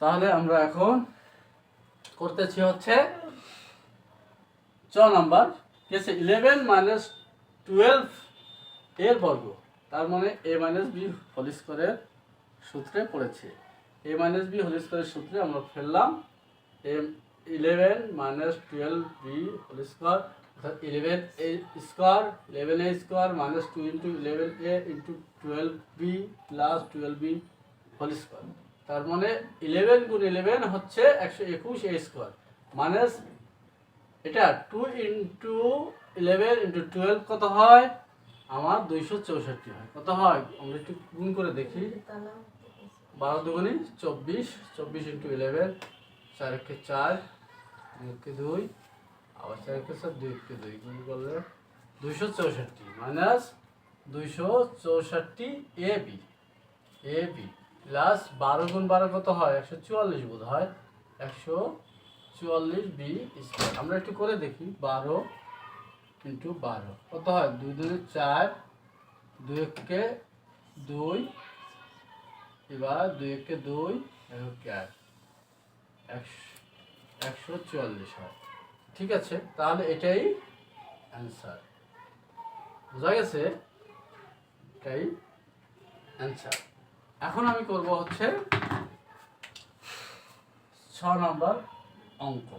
তাহলে আমরা এখন করতেছি হচ্ছে চ নাম্বার কেসে ইলেভেন মাইনাস টুয়েলভ এর বর্গ। তার মানে এ মাইনাস বি হোল স্কোয়ারের সূত্রে পড়েছে। এ মাইনাস বি হোল স্কোয়ারের সূত্রে আমরা ফেললাম M eleven minus twelve B whole square অর্থাৎ eleven A square eleven A square minus two into eleven A into twelve B plus twelve B whole square তার মানে ইলেভেন গুণ ইলেভেন হচ্ছে একশো একুশ এ স্কোয়ার মাইনাস এটা two into eleven into twelve কত হয়? আমার দুইশো চৌষট্টি হয়। কত হয়? আমরা একটু গুণ করে দেখি। বারো দুগুনি চব্বিশ চব্বিশ ইন্টু ইলেভেন চার একে চার দুই একে দুই, আবার চার একে চার, দুই একে দুই, গুণ করলে দুইশো চৌষট্টি মাইনাস দুইশো চৌষট্টি A B A B plus বারো গুণ বারো কত হয়? একশো চুয়াল্লিশ বোধ হয়। একশো চুয়াল্লিশ বি স্কোয়ার আমরা একটু করে দেখি। বারো ইন্টু বারো। কত হয়? দুই দুই চার, দুই একে দুই, এবার দুই একে দুই, একে এক একশো একশো চুয়াল্লিশ হয়। ঠিক আছে, তাহলে এটাই অ্যান্সার বোঝা গেছে? এটাই অ্যান্সার এখন আমি করব হচ্ছে ছ নম্বর অঙ্ক।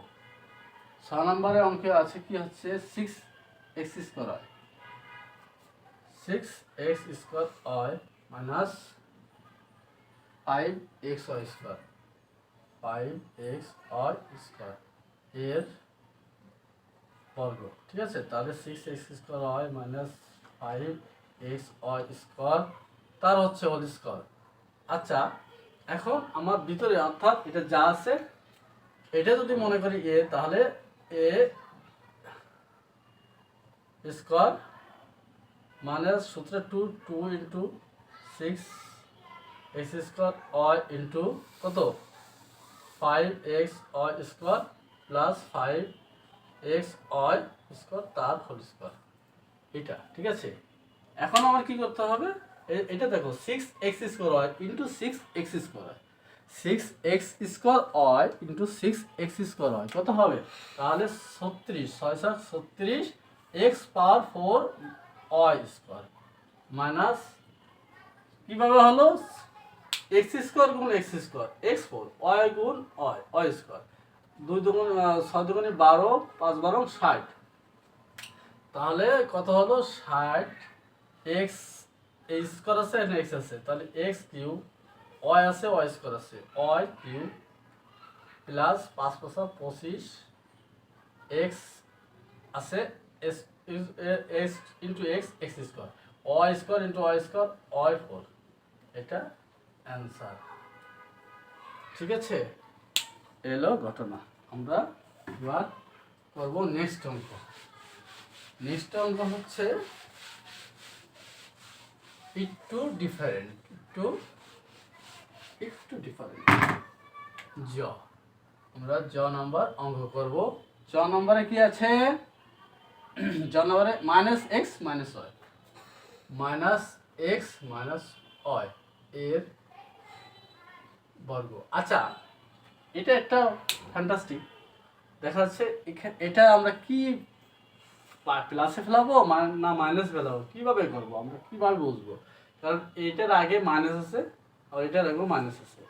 ছ নম্বরের অঙ্কে আছে কি হচ্ছে six X square Y. Six X square Y minus five X Y square five X Y square এর বর্গ। ঠিক আছে? তাহলে six X square Y minus five X Y square তার হচ্ছে হোল স্কোয়ার আচ্ছা এখন আমার ভিতরে অর্থাৎ এটা যা আছে, এটা যদি মনে করি এ, তাহলে এ স্কোয়ার মাইনাস সূত্রে two two into six, X square Y into কত? Five X Y square plus five X Y square তার হোল স্কোয়ার। এটা ঠিক আছে? এখন আমার কি করতে হবে? এটা দেখো six X square Y into six X square Y six X square Y into six X square Y কত হবে? তাহলে ছত্রিশ, ছয় সাত ছত্রিশ X power four Y square minus কীভাবে হলো? এক্স স্কোয়ার গুণ X square X four Y গুণ অয় অয় স্কোয়ার দুই দুগুণ ছয় দুগুণে বারো, পাঁচ বারো ষাট। তাহলে কত হলো? ষাট এক্স এই স্কোয়ার আছে এখানে এক্স আছে। তাহলে এক্স কিউ ওয়াই আছে ওয়াই স্কোয়ার আছে। ওয়াই কিউ প্লাস পাঁচ পাঁচা পঁচিশ এক্স আছে X into X X square. Y square into Y square Y four এটা অ্যান্সার ঠিক আছে? এলো ঘটনা। আমরা এবার করব নেক্সট অঙ্ক। নেক্সট অঙ্ক হচ্ছে একটু ডিফারেন্ট একটু একটু ডিফারেন্ট জ। আমরা জ নাম্বার অঙ্ক করব। জ নম্বরে কি আছে? জ নম্বরে minus X minus Y minus X minus Y এর বর্গ। আচ্ছা এটা একটা ফ্যান্টাস্টিক দেখা যাচ্ছে এটা আমরা কি প্লাসে ফেলাবো না মাইনাস ফেলাবো? কীভাবে করব? আমরা কীভাবে বুঝব? কারণ এটার আগে মাইনাস আছে, আর এটার আগেও মাইনাস আছে।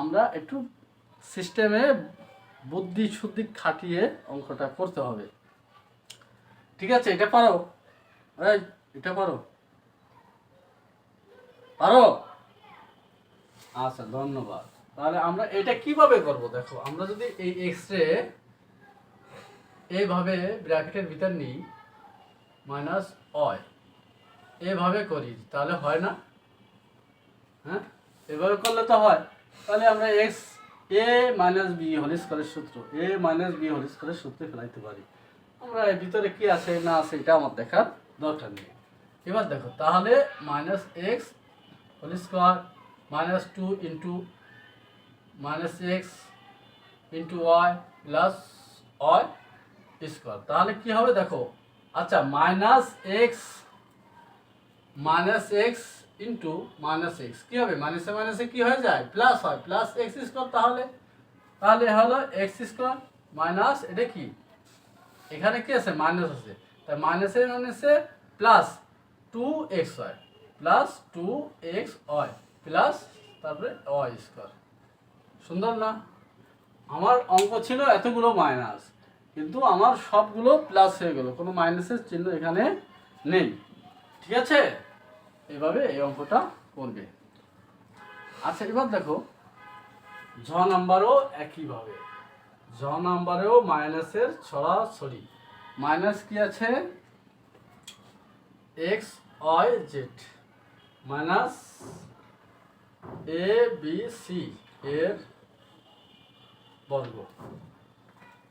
আমরা একটু সিস্টেমে বুদ্ধি শুদ্ধি খাটিয়ে অঙ্কটা করতে হবে। ঠিক আছে, এটা পারো? এটা পারো? পারো? আচ্ছা ধন্যবাদ। তাহলে আমরা এটা কীভাবে করব? দেখো, আমরা যদি এই এক্স রে এইভাবে ব্র্যাকেটের ভিতর নিই মাইনাস অয় এভাবে করি, তাহলে হয় না? হ্যাঁ? এভাবে করলে তো হয়। তাহলে আমরা X A minus B whole স্কোয়ারের সূত্র এ মাইনাস বি হোল স্কোয়ারের সূত্রে ফেলাইতে পারি। আমরা এর ভিতরে কি আছে, না আছে, এটা আমার দেখার দরকার নেই। এবার দেখো, তাহলে minus X whole square minus two into minus X into Y plus Y square. তাহলে কি হবে দেখো? আচ্ছা minus X minus X into minus X কী হবে? মাইনাসে মাইনাসে কী হয়ে যায়? প্লাস হয়। প্লাস এক্স স্কোয়ার তাহলে? তাহলে হলো এক্স স্কোয়ার মাইনাস এটা কি? এখানে কি আছে? মাইনাস আছে। তাই মাইনাসে মাইনাসে প্লাস টু এক্স হয়। Plus two X Y plus তারপরে ওয়াই স্কোয়ার সুন্দর না? আমার অঙ্ক ছিল এতগুলো মাইনাস কিন্তু আমার সবগুলো প্লাস হয়ে গেল, কোনো মাইনাসের চিহ্ন এখানে নেই। ঠিক আছে? এভাবে এই অঙ্কটা করবে। আচ্ছা এবার দেখো, ঝ নাম্বারও একইভাবে। ঝ নাম্বারেও মাইনাসের ছড়াছড়ি। মাইনাস কি আছে? X Y Z minus A B C এর বর্গ।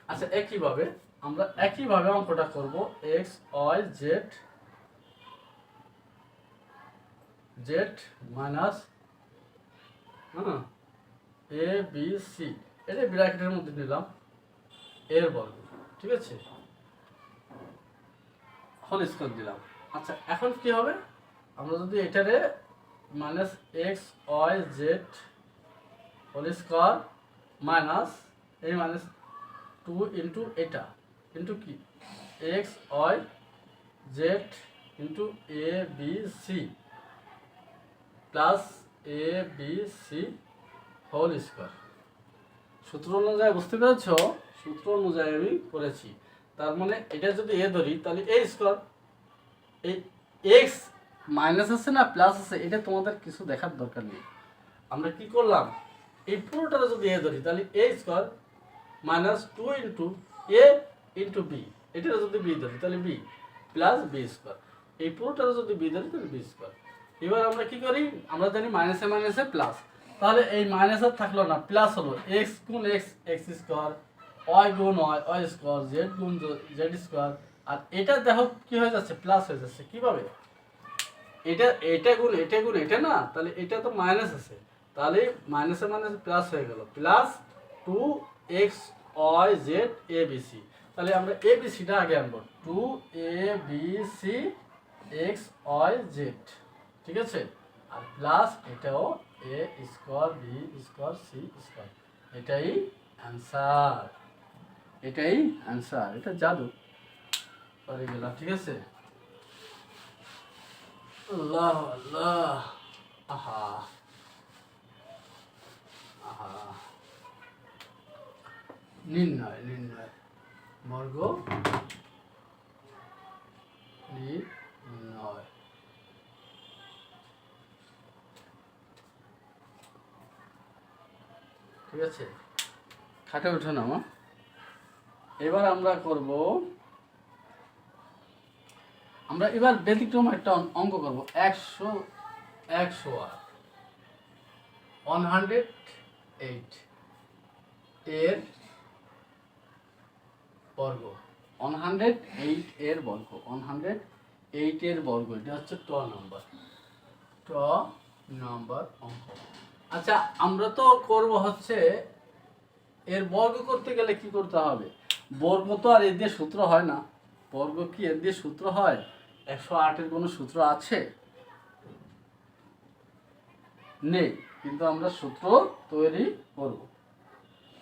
আচ্ছা একইভাবে আমরা একইভাবে অঙ্কটা করব X Y Z Z minus হ্যাঁ এ বি সি এটা ব্র্যাকেটের মধ্যে নিলাম এর বর্গ, ঠিক আছে? হোল স্কোয়ার দিলাম। আচ্ছা এখন কি হবে? আমরা যদি এটারে minus X Y Z whole square minus এই মাইনাস টু ইন্টু এটা ইন্টু কি? X Y Z into A B C plus A B C whole square সূত্র অনুযায়ী বুঝতে পেরেছ? সূত্র অনুযায়ী আমি করেছি। তার মানে এটা যদি এ ধরি, তাহলে এ স্কোয়ার এই এক্স মাইনাস আছে না প্লাস আছে, এটা তোমাদের কিছু দেখার দরকার নেই। আমরা কি করলাম? এই পুরোটারে যদি এ ধরি, তাহলে A square minus two into A into B এটা যদি বি ধরি, তাহলে বি প্লাস বি স্কোয়ার এই পুরোটারে যদি বি ধরি, তাহলে বি স্কোয়ার এবার আমরা কি করি? আমরা জানি মাইনাসে মাইনাসে প্লাস তাহলে এই মাইনাস থাকল না প্লাস হলো এক্স গুণ এক্স এক্স স্কোয়ার ওয়াই গুণ ওয়াই ওয়াই স্কোয়ার জেড গুণ জেড স্কোয়ার আর এটা দেখো কি হয়ে যাচ্ছে? প্লাস হয়ে যাচ্ছে। কীভাবে? এটা এটা গুণ এটা গুণ, এটা না? তাহলে এটা তো মাইনাস আছে। তাহলে মাইনাসে মাইনাসে প্লাস হয়ে গেল। Plus two X, Y, Z, A, B, C. তাহলে আমরা এ, বি সিটা আগে আনব। Two, A, B, C, X, Y, Z. ঠিক আছে? আর প্লাস এটাও A square, B square, C square. এটাই অ্যান্সার। এটাই অ্যান্সার। এটা জাদু। পারে গেলাম, ঠিক আছে? আল্লাহ আল্লাহ। আহা। নির্ণয় নির্ণয়। বর্গ নির্ণয়। ঠিক আছে? খাটে উঠে না, মা। এবার আমরা করব, আমরা এবার ব্যতিক্রম একটা অঙ্ক করব। একশো একশো আট। ওয়ান হান্ড্রেড এইট এর বর্গ। ওয়ান হান্ড্রেড এইট এর বর্গ ওয়ান হান্ড্রেড এইট এর বর্গ, এটা হচ্ছে ট নাম্বার ট নাম্বার অঙ্ক। আচ্ছা আমরা তো করব হচ্ছে, এর বর্গ করতে গেলে কি করতে হবে? বর্গ তো আর এর দিয়ে সূত্র হয় না। বর্গ কি এর দিয়ে সূত্র হয়? একশো আটের কোনো সূত্র আছে? নেই, কিন্তু আমরা সূত্র তৈরি করব।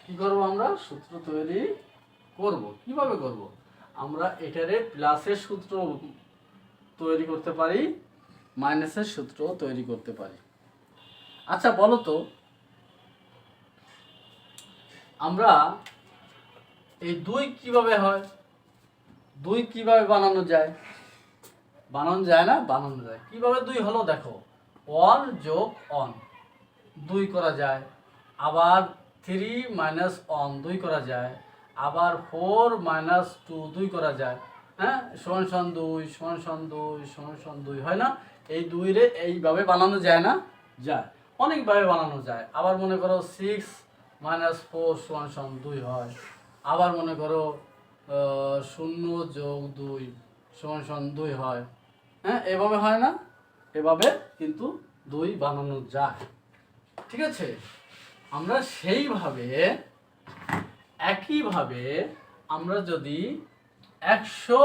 কি করব আমরা? সূত্র তৈরি করব? কীভাবে করব? আমরা এটারে প্লাসের সূত্র তৈরি করতে পারি মাইনাসের সূত্র তৈরি করতে পারি। আচ্ছা বলো তো, আমরা এই দুই কীভাবে হয়? দুই কীভাবে বানানো যায়? বানানো যায় না? বানানো যায়। কীভাবে দুই হলো দেখো ওয়ান যোগ অন দুই করা যায়। আবার থ্রি মাইনাস অন দুই করা যায়। আবার ফোর মাইনাস টু দুই করা যায়। হ্যাঁ? সমান সমান দুই, সমান সমান দুই, সমান সমান দুই, হয় না? এই দুই রে এইভাবে বানানো যায় না? যায়। অনেকভাবে বানানো যায়। আবার মনে করো সিক্স মাইনাস ফোর সমান সমান দুই হয়। আবার মনে করো শূন্য যোগ দুই সমান সমান দুই হয়। হ্যাঁ? এভাবে হয় না? এভাবে কিন্তু দুই বানানো যায়। ঠিক আছে? আমরা সেইভাবে একইভাবে আমরা যদি একশো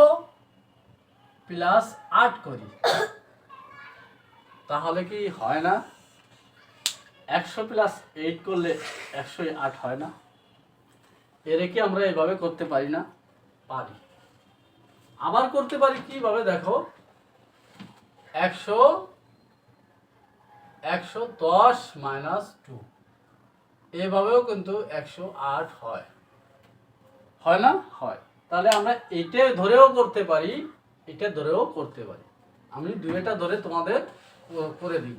প্লাস আট করি, তাহলে কি হয় না? একশো প্লাস এইট করলে একশো আট হয় না। এর কি আমরা এভাবে করতে পারি না? পারি। আবার করতে পারি কীভাবে দেখো? একশো একশো দশ মাইনাস টু এভাবেও কিন্তু একশো আট হয়। হয় না? হয়। তাহলে আমরা এটা ধরেও করতে পারি, এটা ধরেও করতে পারি। আমি দুইটা ধরে তোমাদের করে দিব।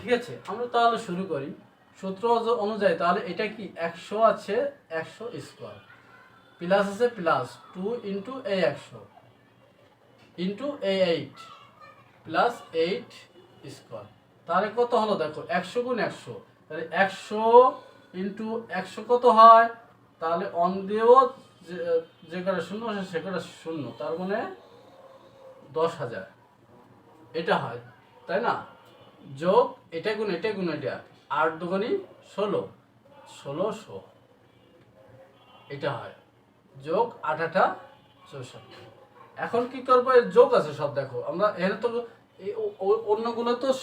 ঠিক আছে? আমরা তাহলে শুরু করি। সূত্র অনুযায়ী তাহলে এটা কি? একশো আছে, একশো স্কোয়ার প্লাস আছে প্লাস টু ইন্টু এ একশো। Into A eight plus eight square তাহলে কত হলো দেখো? একশো গুণ একশো। তাহলে একশো ইন্টু একশো কত হয়? তাহলে অন দিয়েও যে- কটা শূন্য আছে সে কটা শূন্য, তার মানে দশ হাজার। এটা হয়, তাই না? যোগ, এটা গুণ এটা গুণ, এটা। আট দুগুণই ষোলো ষোলোশো এটা হয়। যোগ আট আটা চৌষট্টি। এখন কি করব? এর যোগ আছে সব, দেখো। আমরা এখানে তো অন্যগুলো তো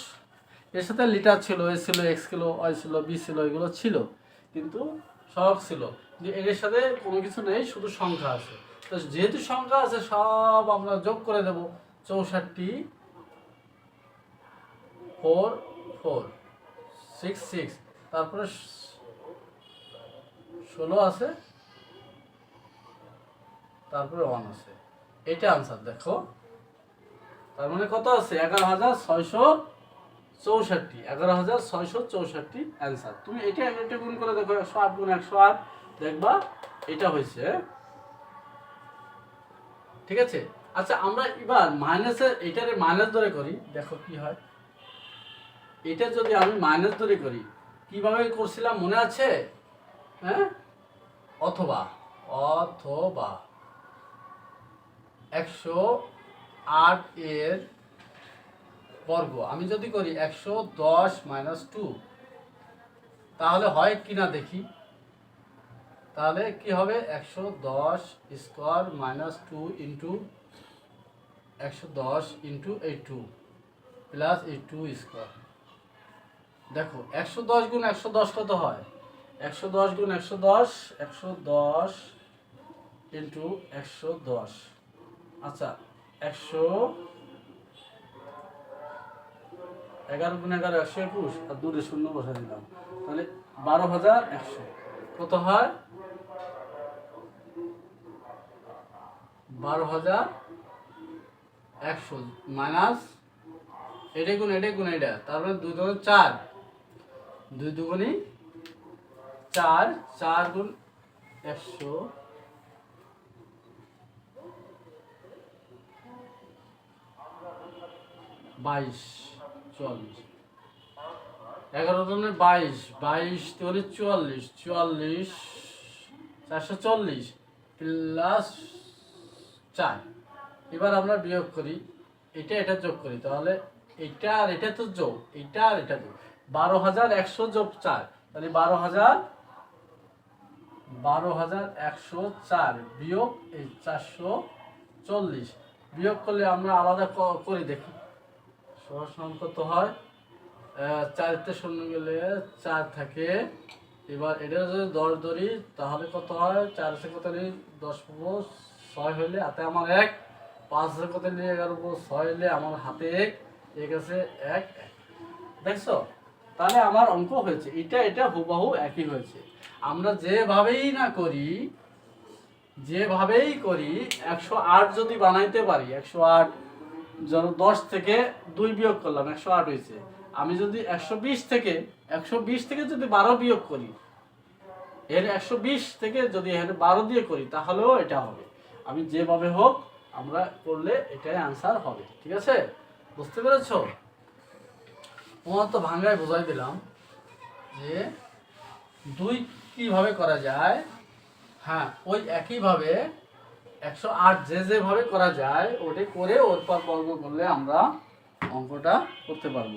এর সাথে লিটার ছিল, এ ছিল, এক্স ছিল, ওয়াই ছিল, বি ছিল, এগুলো ছিল, কিন্তু সব ছিল। যে এর সাথে কোনো কিছু নেই, শুধু সংখ্যা আছে। তো যেহেতু সংখ্যা আছে, সব আমরা যোগ করে দেব। চৌষট্টি, ফোর ফোর, সিক্স সিক্স। তারপরে ষোলো আছে। তারপরে ওয়ান আছে। এটা আনসার দেখো। তার মানে কত আছে? এগারো হাজার ছয়শো চৌষট্টি। এগারো হাজার ছয়শো চৌষট্টি অ্যান্সার তুমি এটা এটা গুণ করে দেখো, একশো আট গুণ একশো আট। দেখবা, এটা হয়েছে। ঠিক আছে? আচ্ছা আমরা এবার মাইনাসের এটারে মাইনাস ধরে করি, দেখো কি হয়। এটা যদি আমি মাইনাস ধরে করি, কীভাবে করছিলাম মনে আছে? হ্যাঁ? অথবা অথবা একশো আট এর বর্গ। আমি যদি করি একশো দশ মাইনাস টু তাহলে হয় কিনা দেখি। তাহলে কি হবে? একশো দশ স্কোয়ার মাইনাস টু ইন্টু একশো দশ ইন্টু এই টু প্লাস এই টু স্কোয়ার। দেখো, একশো দশ গুণ একশো দশ কত হয়? একশো দশ গুণ একশো দশ একশো দশ ইন্টু একশো দশ। আচ্ছা একশো এগারো গুণ এগারো, একশো একুশ, আর দূরে শূন্য বসা দিলাম। তাহলে বারো হাজার একশো। কত হয়? বারো হাজার একশো মাইনাস এটা গুণ এটা গুণ, এটা। তারপরে দুই দুগুণ চার। দুই দুগুণই চার চার গুণ একশো বাইশ, চুয়াল্লিশ। এগারো জনের বাইশ বাইশ তোরে চুয়াল্লিশ চুয়াল্লিশ, চারশো চল্লিশ, প্লাস চার এবার আমরা বিয়োগ করি। এটা এটা যোগ করি। তাহলে এটা আর এটা তো যোগ। এটা আর এটা যোগ। বারো হাজার একশো যোগ চার। তাহলে বারো হাজার বারো হাজার একশো চার বিয়োগ এই চারশো চল্লিশ। বিয়োগ করলে আমরা আলাদা করে দেখি। সহজ সমান কত হয়? চারতে শূন্য গেলে চার থাকে। এবার এটা যদি দশ ধরি, তাহলে কত হয়? চার কত দশ পাবো ছয় হইলে হাতে আমার এক, পাঁচ হাজার কত নিয়ে এগারো পাবো ছয় হইলে আমার হাতে এক এক আছে এক এক। দেখছ? তাহলে আমার অঙ্ক হয়েছে। এটা এটা হুবাহু একই হয়েছে। আমরা যেভাবেই না করি, যেভাবেই করি, একশো আট যদি বানাইতে পারি, একশো আট ধরো দশ থেকে দুই বিয়োগ করলাম, একশো আট হয়েছে। আমি যদি একশো বিশ থেকে, একশো বিশ থেকে যদি বারো বিয়োগ করি, এর একশো বিশ থেকে যদি এখানে বারো দিয়ে করি, তাহলেও এটা হবে। আমি যেভাবে হোক, আমরা করলে এটাই আনসার হবে, ঠিক আছে? বুঝতে পেরেছ? তোমার তো ভাঙ্গায় বোঝাই দিলাম যে দুই কীভাবে করা যায়? হ্যাঁ ওই একইভাবে একশো আট যে যেভাবে করা যায়, ওটা করে ওর পর বর্গ করলে আমরা অঙ্কটা করতে পারব।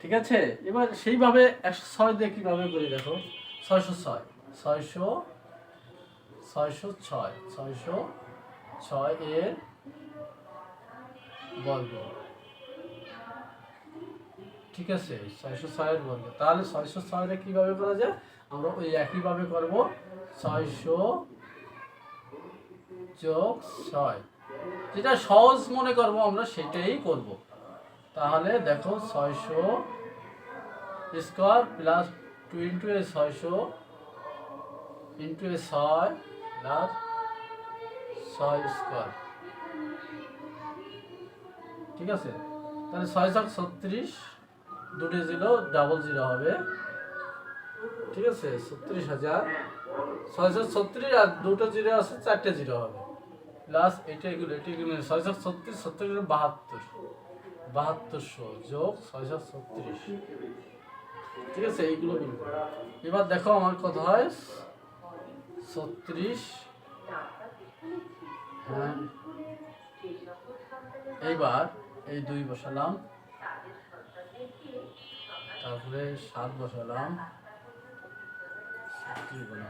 ঠিক আছে? এবার সেইভাবে একশো ছয় দিয়ে কীভাবে করি দেখো? ছয়শো ছয়। ছয়শো ছয়শো ছয় ছয়শো ছয় এর বর্গ। ঠিক আছে, ছয়শো ছয়ের বর্গ। তাহলে ছয়শো ছয়টা কীভাবে করা যায়? আমরা ওই একইভাবে করব। ছয়শো যোগ ছয়। যেটা সহজ মনে করব আমরা, সেটাই করব। তাহলে দেখো, ছয়শো square plus two into A ছয়শো ইন্টু এ ছয় প্লাস ছয় স্কোয়ার। ঠিক আছে? তাহলে ছয় ছক ছত্রিশ দুটো জিরো ডাবল জিরো হবে। ঠিক আছে? ছত্রিশ হাজার। ছয়শো ছত্রিশ আর দুটো জিরো আছে, চারটে জিরো হবে। প্লাস এটা এগুলো এটা এগুলো ছয়শো ছত্রিশ ছত্রিশ বাহাত্তর। বাহাত্তরশো যোগ ছয়শো ছত্রিশ। ঠিক আছে? এইগুলো এবার দেখো আমার কত হয়। ছত্রিশ। হ্যাঁ। এইবার এই দুই বসালাম। তারপরে সাত বসালাম।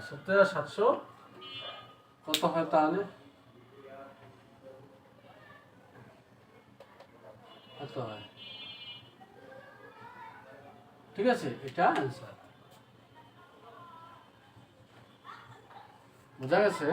সত্তর আর সাতশো। কত হয় তাহলে? কত হয়? ঠিক আছে, এটা অ্যান্সার বোঝা গেছে